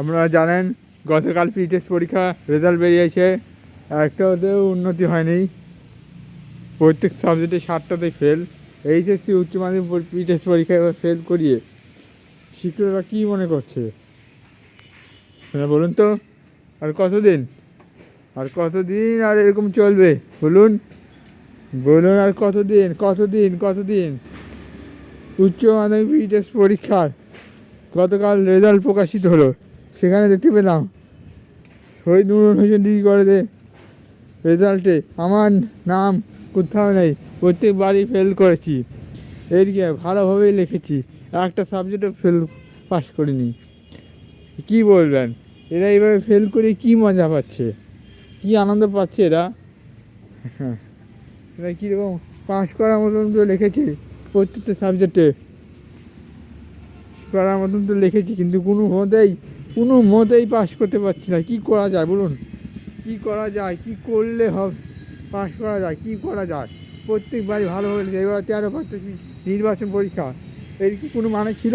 আপনারা জানেন, গতকাল পি টেস্ট পরীক্ষা রেজাল্ট বেরিয়েছে। একটাতেও উন্নতি হয়নি। প্রত্যেক সাবজেক্টে সাতটাতে ফেল এইচএসসি, উচ্চ মাধ্যমিক পি টেস্ট পরীক্ষায় এবার ফেল করিয়ে। শিক্ষকরা কী মনে করছে? হ্যাঁ বলুন তো, আর কতদিন? আর কতদিন আর এরকম চলবে? বলুন। বলুন আর কতদিন কতদিন কতদিন? উচ্চ মাধ্যমিক পি টেস্ট পরীক্ষার গতকাল রেজাল্ট প্রকাশিত হলো। সেখানে দেখতে পেলাম। শহীদ নুরুল হোসেন ডিগ্রি কলেজে রেজাল্টে আমার নাম কোথাও নেই প্রত্যেকবারই ফেল করেছি। এদিকে ভালোভাবেই লিখেছি, একটা সাবজেক্টও ফেল পাস করিনি। কি বলবেন? এরা এইভাবে ফেল করে কি মজা পাচ্ছে? কি আনন্দ পাচ্ছে এরা? হ্যাঁ। এরা কীরকম পাস করার মতন তো লিখেছে প্রত্যেকটা সাবজেক্টে করার মতন তো লিখেছি, কিন্তু কোনো মতেই কোনো মতেই পাস করতে পারছি না। কী করা যায় বলুন? কী করা যায়? কী করলে হবে পাস করা যায়? কী করা যায়? প্রত্যেকবারই ভালোভাবে লিখে এবার তেরো পারতেছি নির্বাচন পরীক্ষা। এর কি কোনো মানে ছিল?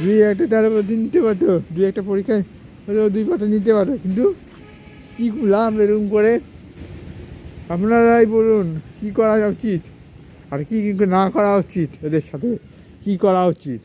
দুই একটা তেরো দিন নিতে পারতো। দুই একটা পরীক্ষায় হলেও দুই পাতা নিতে পারতো। কিন্তু কী লাভ এরকম করে? আপনারাই বলুন, কী করা উচিত? আর কী না করা উচিত এদের সাথে? কী করা উচিত?